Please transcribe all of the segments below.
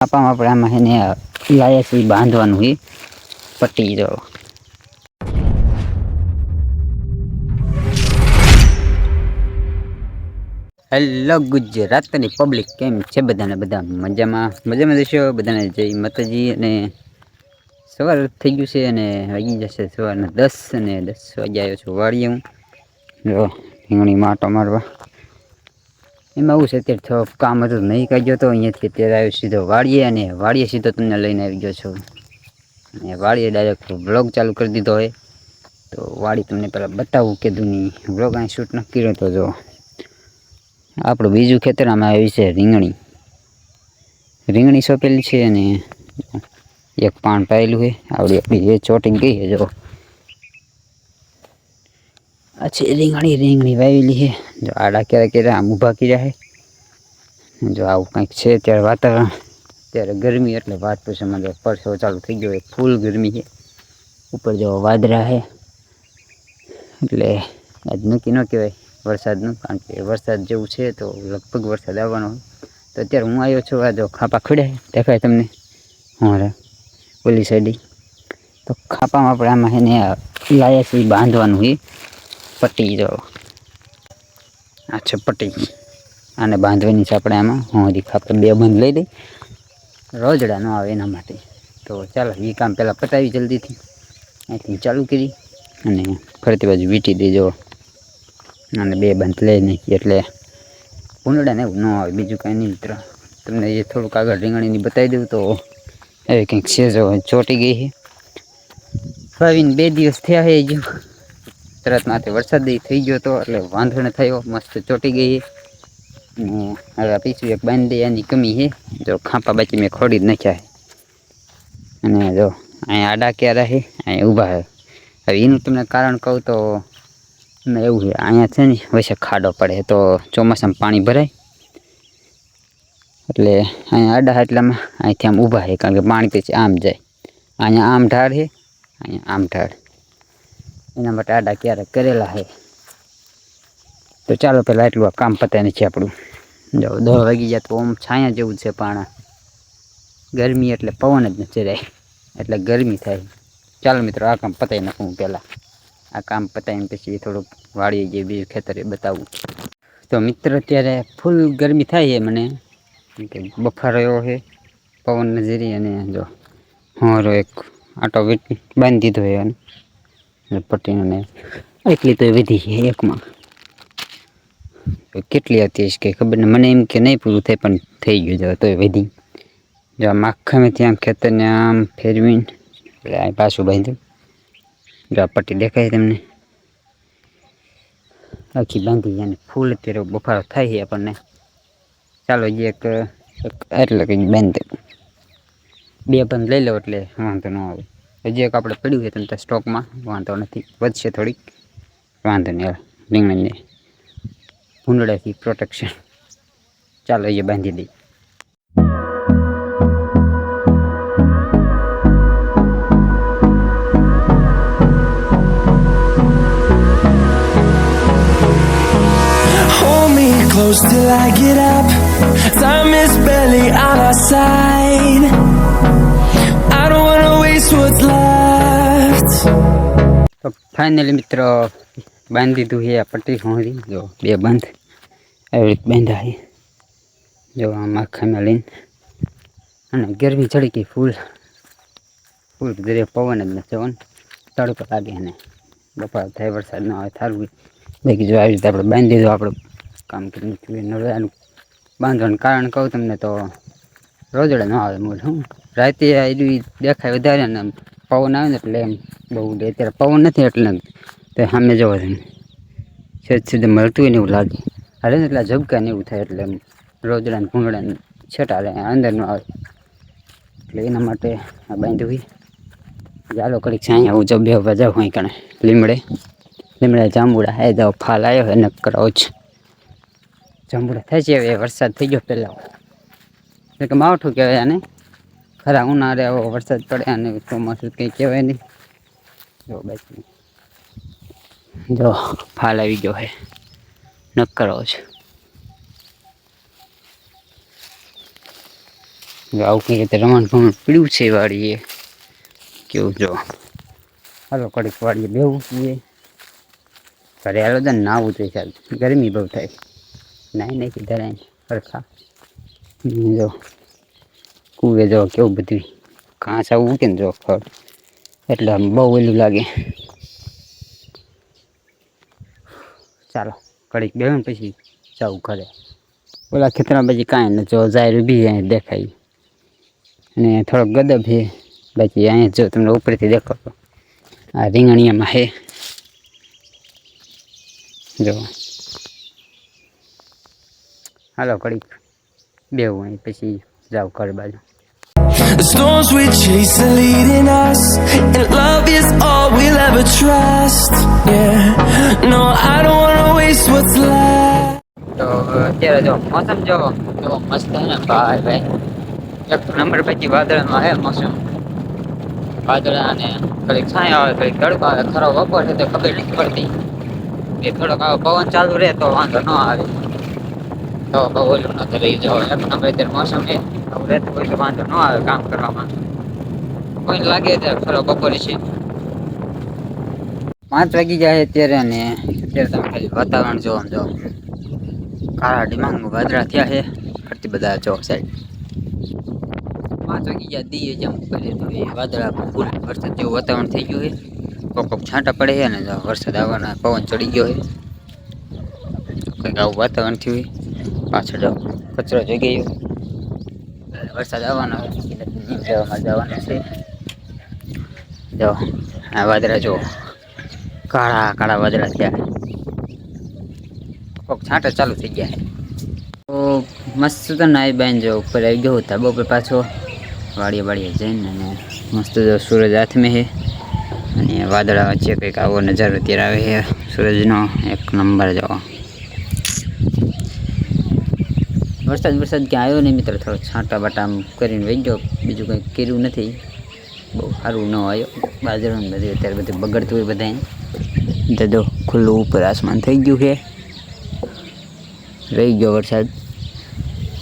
આપામાં આપણામાં એને લાયા બાંધવાનું એ પટી જો હેલો ગુજરાતની પબ્લિક કેમ છે બધાને બધા મજામાં? મજામાં જશો બધાને? જય માતાજી અને સવાર થઈ ગયું છે અને વાગી જશે સવારના દસ અને દસ વાગ્યા આવ્યો છું વાળીએ હું. જો રીંગણી માટો મારવા. એમાં આવું છે, અત્યારે થોડું કામ હતું નહીં. કાઢ્યો તો અહીંયાથી અત્યારે આવ્યો સીધો વાળીએ અને વાળીએ સીધો તમને લઈને આવી ગયો છું. અને વાળીએ ડાયરેક્ટ બ્લોગ ચાલુ કરી દીધો હોય તો વાળી તમને પહેલાં બતાવું કે દુની બ્લોગ અહીં શૂટ ન કર્યો તો જો. આપણું બીજું ખેતર આમાં આવી છે રીંગણી. રીંગણી સોંપેલી છે અને એક પાન પાયેલું છે. આવડી આપણી એ ચોટી ગઈ છે, જો. અચ્છા રીંગણી રીંગણી વાવેલી છે. જો આડા ક્યારે ક્યારે આમ ઊભા કર્યા છે જો આવું કંઈક છે ત્યારે વાતાવરણ. ત્યારે ગરમી, એટલે વાત પૂછે મને પરસો ચાલુ થઈ ગયો ફૂલ ગરમી છે ઉપર જો વાદળા છે એટલે આજ નક્કી ન કહેવાય વરસાદનું, કારણ કે વરસાદ જેવું છે તો લગભગ વરસાદ આવવાનો હોય. તો અત્યારે હું આવ્યો છું, આ જો ખાપા ખડ્યા દેખાય તમને? હા ઓલી સાઈડ. તો ખાપામાં આપણે આમાં એને લાયા છે, બાંધવાનું એ પટી જો. આ છે પટ્ટી આને બાંધવાની છે આપણે આમાં. હું હજી ખાતર બે બંધ લઈ લઈ રોજડા ન આવે એના માટે. તો ચાલો એ કામ પહેલાં પતાવી જલ્દીથી. અહીંથી ચાલુ કરી અને ફરતી બાજુ વીંટી દેજો અને બે બંધ લઈ નાખી એટલે ભૂંડડાને એવું ન આવે. બીજું કાંઈ નહીં મિત્ર. તમને એ થોડુંક આગળ રીંગણીની બતાવી દઉં તો એ કંઈક છે જો ચોટી ગઈ છે. ફાવીને બે દિવસ થયા છે હજુ. તરત માથે વરસાદ થઈ ગયો હતો એટલે વાંધો ન થયો. મસ્ત ચોટી ગઈ. અને હવે આ પીછું એક બાંધી. એની કમી છે. જો ખાંપા બાકી મેં ખોડી જ નાખ્યા છે. અને જો, અહીંયા આડા ક્યારે છે અહીંયા ઊભા છે. હવે એનું તમને કારણ કહું તો મેં એવું છે, અહીંયા છે ને વચ્ચે ખાડો પડે તો ચોમાસામાં પાણી ભરાય. એટલે અહીંયા આડા એટલામાં અહીંથી આમ ઊભા છે, કારણ કે પાણી પછી આમ જાય. અહીંયા આમ ઢાળ છે, અહીંયા આમ ઢાળ. એના માટે આડા ક્યારેક કરેલા છે તો ચાલો પહેલાં એટલું આ કામ પતાય નથી આપણું. જો દસ વાગી જાય તો આમ છાયા જેવું છે પણ ગરમી એટલે પવન જ નથી રહે. એટલે ગરમી થાય. ચાલો મિત્રો, આ કામ પતાવી નાખું પહેલાં આ કામ પતાવીને પછી થોડુંક વાળીએ જે બીજું ખેતરે બતાવું. તો મિત્ર, અત્યારે ફૂલ ગરમી થાય છે મને. કે બફારો એવો છે, પવન નજરી અને જો હોરો એક આટો બાંધી દીધો છે અને પટ્ટીનો એટલી તો વધી છે એકમાં. કેટલી હતી કે ખબર ને, મને એમ કે નહીં પૂરું થાય પણ થઈ ગયું જવા તોય વધી. જો આમ મેં ત્યાં ખેતરને આમ ફેરવીને, એટલે આ પાછું બાંધ્યું. જો આ પટ્ટી દેખાય તમને. આખી બાંધી અને ફૂલ અત્યારે બફારો થાય છે આપણને. ચાલો જે એક એટલે કંઈક બાંધી. બે બંધ લઈ લો એટલે વાંધો ન આવે. હજી એક આપણે પડ્યું છે તમને સ્ટોકમાં, વાંધો નથી. વધશે થોડીક. વાંધો નહીં હવે રીંગણીને ભૂંડળાથી પ્રોટેક્શન ચાલો, એ બાંધી દઈ Hold me close till I get up. Time is barely on our side. તો ફાઇનલી મિત્રો, બાંધી દીધું આ પટ્ટી હોરી. જો બે બંધ. એવી રીતે બાંધ્યા. છે જો આમ આખામાં લઈને. અને ગરમી ચડી ગઈ ફૂલ. ફૂલ દરે પવન જ નથી જવાનું તડકો લાગે અને બપોર થાય, વરસાદ ન આવે, થારું બાકી જો આવી રીતે આપણે બાંધી દીધું, આપણું કામ કરીને નાખ્યું બાંધવાનું કારણ કહું તમને તો રોજડા ન આવે મૂળ, હું. રાતે એટલી દેખાય વધારે ને પવન આવે ને એટલે એમ બહુ ઉડે અત્યારે પવન નથી એટલે તો સામે જવો તમે છેદ છેદ મળતું હોય ને એવું લાગે. હાલે ને એટલે ઝબકા ને એવું થાય એટલે એમ રોજડા ને ભૂંગળા ને છેટા રહે અંદર ન આવે. એટલે એના માટે આ હોય. ચાલો કડીક છે અહીંયા હું જો બે વાજા હોય કણે. લીમડે. લીમડે જાંબુડા. હે જાવ ફાલ આવ્યો એને કરાવો જ. જાંબુડા થાય છે હવે, વરસાદ થઈ ગયો પહેલાં એટલે કે માવઠું કહેવાય આને. ખરા ઉનાળે આવો વરસાદ પડે અને ચોમાસું કંઈ કહેવાય નહીં. જો બાકી. જો ફાલ આવી ગયો હે. નક્કરો છે. જો આવું કંઈ રીતે રમણ ભમણ પીડ્યું છે વાડીએ? કેવું જો? હાલો કડીક વાડીએ બેવું છીએ ઘરે હાલો તો નાવું જોઈએ ચાલ ગરમી બહુ થાય. નાઈ નહીં કીધા રાય સરખા હમ, જો. કુવે જો કેવું બધું ઘાસ આવું કે ને જો ફળ એટલે આમ બહુ ઓલું લાગે. ચાલો કડીક બે ને પછી જાઉં ઘરે. ઓલા ખેતરમાં પછી કાંઈ ને જો જાય ઊભી અહીંયા દેખાય. અને થોડોક ગદબ છે. બાકી અહીંયા જો તમને ઉપરથી દેખો તો આ રીંગણીયામાં છે. જો. હાલો કડીક બેવું પછી જાઉં ઘર બાજુ. The storms we chase are leading us, and love is all we'll ever trust. Yeah, no, I don't wanna waste what's left. તો અત્યારે જો મોસમ જો જો મસ્ત છે ને ભાઈ ભાઈ. એક નંબર પછી વાદળમાં હે મોસમ. વાદળા અને કડીક છાંય આવે કડીક તડકો આવે. ખરો બપોર છે તો ખબર નથી પડતી. એ થોડોક પવન ચાલુ રહે તો વાંધો ન આવે. મોસમ છે હોય તો વાંધો ન આવે કામ કરવામાં. કોઈ લાગે ત્યારે ખરો બપોરે છે. પાંચ વાગી જાય અત્યારે અને અત્યારે તમે ખાલી વાતાવરણ જોવા જો કાળા ડિમાંગ વાદળા થયા છે, ફરતી બધા જો સાઈડ. પાંચ વાગી ગયા, દીએ જેમ કરીએ તો એ વાદળા ફૂલ વરસાદ જેવું વાતાવરણ થઈ ગયું છે. કોક કોક છાંટા પડે છે અને વરસાદ આવવાના પવન ચડી ગયો છે. કંઈક આવું વાતાવરણ થયું છે. પાછળ કચરો જોઈ ગયો વરસાદ આવવાનો જીમ જવાનું છે. જો આ વાદળા જો કાળા કાળા વાદળા થયા. કોક છાંટા ચાલુ થઈ ગયા. તો મસ્ત તો નાઈ બેન જો ઉપર આવી ગયો હતા બપોર પાછો. વાડીએ વાડીએ જઈને અને મસ્ત જો સૂરજ હાથમાં છે. અને વાદળા વચ્ચે કંઈક આવો નજારો અત્યારે આવે છે. સૂરજનો એક નંબર જો. વરસાદ વરસાદ ક્યાં આવ્યો નહીં મિત્ર? થોડો છાંટા બાટા આમ કરીને વહી ગયો. બીજું કંઈ કર્યું નથી. બહુ સારું ન આવ્યો. બાજરાનું બધું અત્યારે બધું બગડતું હોય બધાને દાદો ખુલ્લું ઉપર આસમાન થઈ ગયું છે. રહી ગયો વરસાદ.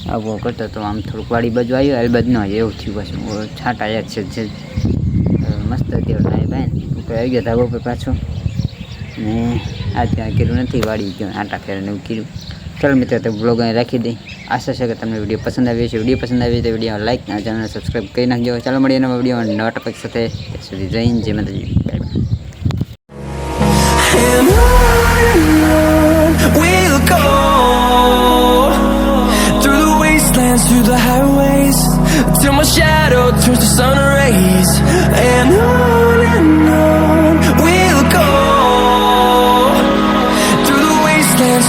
આવો કરતો તો આમ થોડુંક વાડી બાજુ આવ્યો. અલબત્ત ન એવું થયું પાછું. છાંટા યાદ છે જે મસ્ત નાય બેન ઉપર આવી ગયા ધાબો ઉપર પાછો. ને આ ત્યાં કર્યું નથી વાડી. ગયો આટા ફેરને એવું કર્યું. ચાલો મિત્રો તો બ્લોગ અહીં રાખી દઈ આશા છે કે તમને વીડિયો પસંદ આવ્યો છે વીડિયો પસંદ આવ્યો તો વીડિયો લાઈક અને ચેનલને સબસ્ક્રાઈબ કરી નાખજો ચાલો મળીએ નવા વીડિયો નવા ટોપિક સાથે સુધી જય હિન્દ જય Mataji bye bye through the highways, till my shadow turns to sun rays. And on and on we'll go through the wastelands,